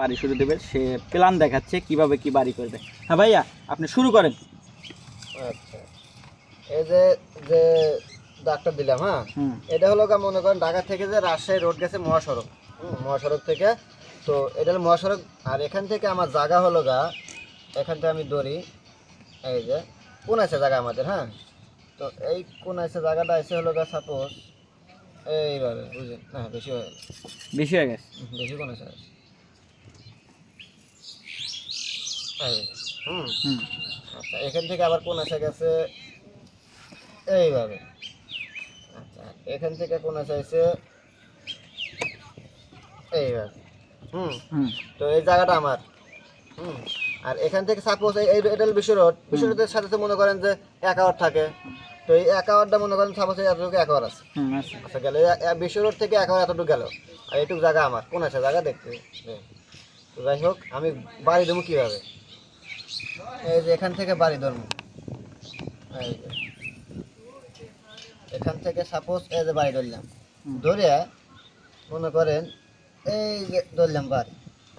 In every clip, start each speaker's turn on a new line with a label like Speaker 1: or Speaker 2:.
Speaker 1: বাড়ি শুরু দেবে। সে প্ল্যান দেখাচ্ছে কীভাবে কি বাড়ি করবে। হ্যাঁ ভাইয়া আপনি শুরু করেন।
Speaker 2: আচ্ছা। এই যে যে ডাক্তার দিলাম হ্যাঁ? এটা হলো মনে করেন ঢাকা থেকে যে রাজশাহী রোড গেছে মহাসড়ক। মহাসড়ক থেকে। তো এটা হলো মহাসড়ক। আর এখান থেকে আমার জায়গা হলো গা এখান থেকে আমি দৌড়ি এই যে কোন আছে জায়গা আমাদের হ্যাঁ? তো এই কোন আছে জায়গাটা আছে হলো গা সাপোজ এইভাবে বুঝলেন? না বেশি হয়ে গেল।
Speaker 1: বেশি হয়ে গেছে।
Speaker 2: বেশি কোন আছে এই যে, হুম। আচ্ছা এখান থেকে আবার কোন আসা গেছে? এইভাবে। আচ্ছা এখান থেকে কোন আসা গেছে? এইভাবে। হুম। তো এই জায়গাটা আমার। হুম। আর এখান থেকে সাপোজ এই এটা বিশ্ব রোড বিশ্ব রোডের সাথে মনে করেন যে এক আওয়ার থাকে। তো এই এক আওয়ারটা মনে করেন সাপোজ এতটুকু এক আওয়ার আছে।
Speaker 1: আচ্ছা
Speaker 2: গেলে। বিশ্ব রোড থেকে এক আওয়ার এতটুকু গেল। আর এইটুকু জায়গা আমার। কোন আছে জায়গা দেখতে। তো যাই হোক আমি বাড়ি দেবো কীভাবে? এই যে এখান থেকে বাড়ি ধরবো। এই যে। এখান থেকে সাপোজ এই যে বাড়ি ধরলাম। ধরে মনে করেন এই যে ধরলাম বাড়ি।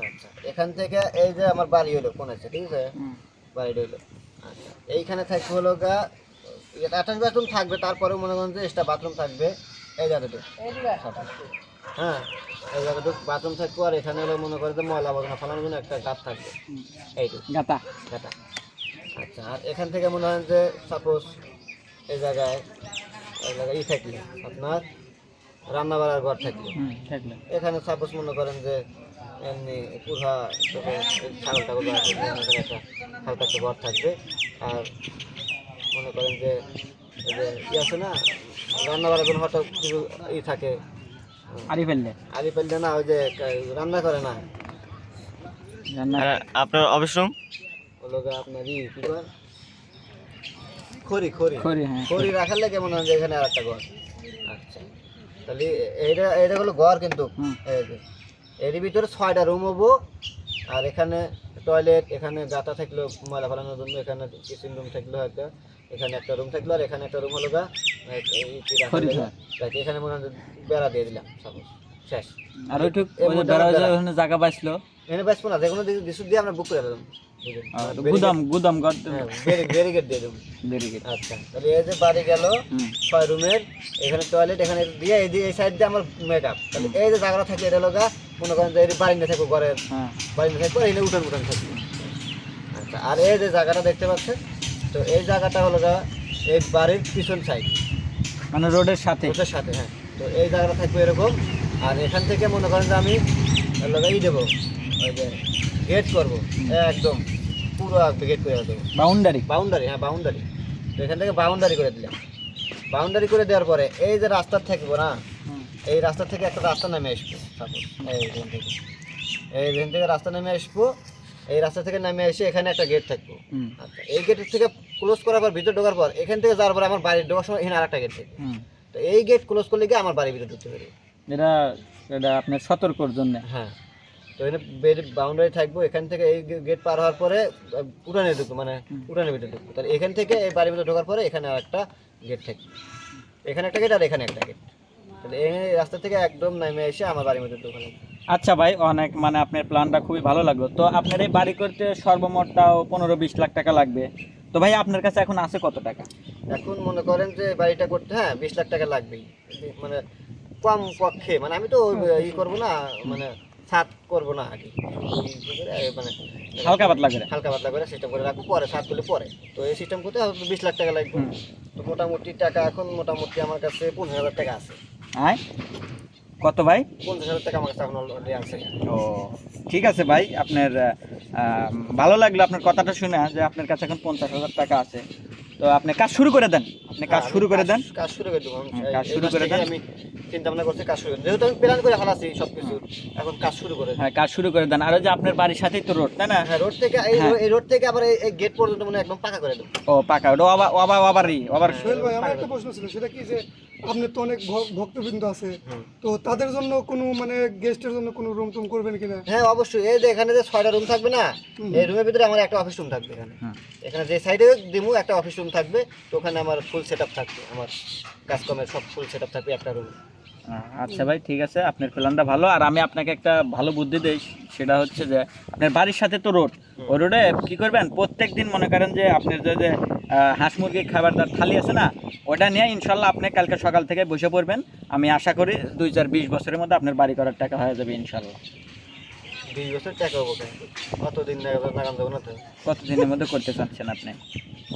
Speaker 2: আচ্ছা। এখান থেকে এই যে আমার বাড়ি হলো কোন আছে? ঠিক আছে? বাড়ি হইল আচ্ছা। এইখানে থাকবে হলো গা অ্যাটাচ বাথরুম থাকবে তারপরে মনে করেন যে এক্সট্রা বাথরুম থাকবে। এই জায়গাটুকু হ্যাঁ এই জায়গাটুকু বাথরুম থাকবে আর এখানে হলো মনে করে যে ময়লা আবর্জনা ফেলানোর জন্য একটা গাছ থাকবে। এইটুকু।
Speaker 1: গাতা।
Speaker 2: এটা আচ্ছা আর এখান থেকে মনে হয় যে সাপোজ এই জায়গায় এই জায়গায় ই থাকলে আপনার রান্না বাড়ার ঘর থাকলে। এখানে সাপোজ মনে করেন যে এমনি পুরা ছাগল টাগল একটা হালকা একটা ঘর থাকবে। আর মনে করেন যে ই আছে না রান্না বাড়ার জন্য হয়তো কিছু ই থাকে
Speaker 1: আড়ি ফেললে।
Speaker 2: আলি ফেললে না ওই যে রান্না করে না।
Speaker 1: রান্না
Speaker 3: আপনার
Speaker 2: ওগুলো আপনার ই কি খড়ি খড়ি।
Speaker 1: হ্যাঁ
Speaker 2: খড়ি রাখার লাগে মনে হয় এখানে আর একটা ঘর। আচ্ছা। তাহলে এইটা এইটা হলো ঘর কিন্তু। এর ভিতরে ছয়টা রুম হব। আর এখানে টয়লেট এখানে গাতা থাকল ময়লা ফেলানোর জন্য এখানে কিচেন রুম থাকল হয়তো এখানে একটা রুম থাকল আর এখানে একটা রুম হলো গা লাগে। এখানে মনে বেড়া দিয়ে দিলাম সাপোজ শেষ।
Speaker 1: আর ওইটুক ওই
Speaker 2: মধ্যে
Speaker 1: বেড়া
Speaker 2: বেড়া।
Speaker 1: ওখানে জায়গা পাইছিল
Speaker 2: এখানে বাঁচবো না যে কোনো দিশু দিয়ে আমরা বুক করে দিলাম
Speaker 1: গুদাম গুদাম
Speaker 2: ব্যারিকেড দিয়ে দেবো।
Speaker 1: গুড
Speaker 2: আচ্ছা তাহলে এই যে বাড়ি গেল ছয় রুমের এখানে টয়লেট এখানে দিয়ে এই দিয়ে এই সাইড দিয়ে আমার মেকআপ তাহলে এই যে জায়গাটা থাকে এটা লোকা মনে করেন যে এই বারিন্দা থাকব ঘরের
Speaker 1: হ্যাঁ।
Speaker 2: বারিন্দা থাকব এখানে উঠান উঠান থাকবে। আচ্ছা আর এই যে জায়গাটা দেখতে পাচ্ছেন তো এই জায়গাটা হলো এই বাড়ির পিছন সাইড
Speaker 1: মানে রোডের সাথে?
Speaker 2: ওটার সাথে হ্যাঁ। তো এই জায়গাটা থাকবে এরকম আর এখান থেকে মনে করেন যে আমি লাগাই দেবো ওই যে গেট করব একদম পুরো গেট করে দেবো।
Speaker 1: বাউন্ডারি
Speaker 2: বাউন্ডারি হ্যাঁ বাউন্ডারি তো এখান থেকে বাউন্ডারি করে দিলাম। বাউন্ডারি করে দেওয়ার পরে এই যে রাস্তা থাকব না এই রাস্তা থেকে একটা রাস্তা নেমে আসব। সাপোজ এইখান থেকে। এইখান থেকে রাস্তা নেমে আসব এই রাস্তা থেকে নামে এসে এখানে একটা গেট থাকব। আচ্ছা এই গেটের থেকে ক্লোজ করার পর ভিতরে ঢোকার পর এখান থেকে যাওয়ার পর আমার বাড়ির ঢোকার সময় এখানে আরেকটা গেট থাকবে। তো এই গেট ক্লোজ করলে গিয়ে আমার বাড়ির ভিতরে ঢুকতে পারি।
Speaker 1: এটা এটা আপনার সতর্কর জন্য।
Speaker 2: হ্যাঁ। তো এখানে বেড বাউন্ডারি থাকব এখান থেকে এই গেট পার হওয়ার পরে উঠানে ঢুকবো মানে উঠানের ভিতরে ঢুকবো। তাহলে এখান থেকে এই বাড়ির ভিতরে ঢোকার পরে এখানে আর একটা গেট থাকবে। এখানে একটা গেট আর এখানে একটা গেট তাহলে এই রাস্তা থেকে একদম নেমে এসে আমার বাড়ির মধ্যে ঢোকা লাগবে।
Speaker 1: আচ্ছা ভাই অনেক মানে আপনার প্ল্যানটা খুবই ভালো লাগল। তো আপনার এই বাড়ি করতে সর্বমোটটাও পনেরো বিশ লাখ টাকা লাগবে। তো ভাই আপনার কাছে এখন আছে কত টাকা?
Speaker 2: এখন মনে করেন যে বাড়িটা করতে হ্যাঁ বিশ লাখ টাকা লাগবেই। মানে কম পক্ষে মানে আমি তো ই করব না মানে ছাদ করব না আগে। মানে
Speaker 1: হালকা পাতলা করে।
Speaker 2: হালকা পাতলা করে সিস্টেম করে রাখব পরে সাত করলে পরে। তো এই সিস্টেম করতে বিশ লাখ টাকা লাগবে। তো মোটামুটি টাকা এখন মোটামুটি আমার কাছে পনেরো হাজার টাকা আছে।
Speaker 1: আয় কত ভাই?
Speaker 2: পঞ্চাশ হাজার টাকা আমার কাছে এখন অলরেডি আছে।
Speaker 1: ও ঠিক আছে ভাই আপনার ভালো লাগল আপনার কথাটা শুনে যে আপনার কাছে এখন পঞ্চাশ হাজার টাকা আছে। তো আপনি কাজ শুরু করে দেন আপনি কাজ
Speaker 2: হ্যাঁ,
Speaker 1: শুরু করে দেন।
Speaker 2: কাজ শুরু করে দেবো এই-
Speaker 1: কাজ শুরু করে দেন।
Speaker 2: আমি চিন্তা ভাবনা করছি কাজ শুরু যেহেতু আমি প্ল্যান করে ফেলাছি সব কিছু এখন কাজ শুরু করে
Speaker 1: হ্যাঁ কাজ শুরু করে দেন। আর ওই যে আপনার বাড়ির সাথেই তো রোড তাই না?
Speaker 2: হ্যাঁ রোড থেকে এই
Speaker 1: হ্যাঁ।
Speaker 2: রোড থেকে আবার এই- এই গেট পর্যন্ত মানে একদম পাকা করে দেবো।
Speaker 1: ও পাকা। ওটা আবার আবার আবারই আবার
Speaker 4: ভাই আমার একটা প্রশ্ন ছিল সেটা কি যে আপনার তো অনেক ভক্তবৃন্দ আছে। তো তাদের জন্য কোনো মানে গেস্টের জন্য কোনো রুম টুম করবেন কিনা?
Speaker 2: হ্যাঁ অবশ্যই। এই যে এখানে যে ছয়টা রুম থাকবে না এই রুমের ভিতরে আমার একটা অফিস রুম থাকবে এখানে। এখানে যে সাইডে দিমু একটা অফিস রুম থাকবে। তো ওখানে আমার ফুল সেট থাকবে। আমার কাজকর্মের সব ফুল সেট থাকবে একটা রুম
Speaker 1: আচ্ছা ভাই ঠিক আছে। আপনার প্ল্যানটা ভালো। আর আমি আপনাকে একটা ভালো বুদ্ধি দিই। সেটা হচ্ছে যে আপনার বাড়ির সাথে তো রোড ওই রোডে কি করবেন? প্রত্যেক দিন মনে করেন যে আপনার যে হাঁস মুরগির খাবার দাবার থালি আছে না ওটা নিয়ে ইনশাল্লাহ আপনি কালকে সকাল থেকে বসে পড়বেন। আমি আশা করি দুই হাজার বিশ বছরের মধ্যে আপনার বাড়ি করার টাকা হয়ে যাবে ইনশাল্লাহ।
Speaker 2: বিশ বছর টাকা হব কতদিন নাগাদ নাগাদ যাব না তো
Speaker 1: কত দিনের মধ্যে করতে চাচ্ছেন আপনি?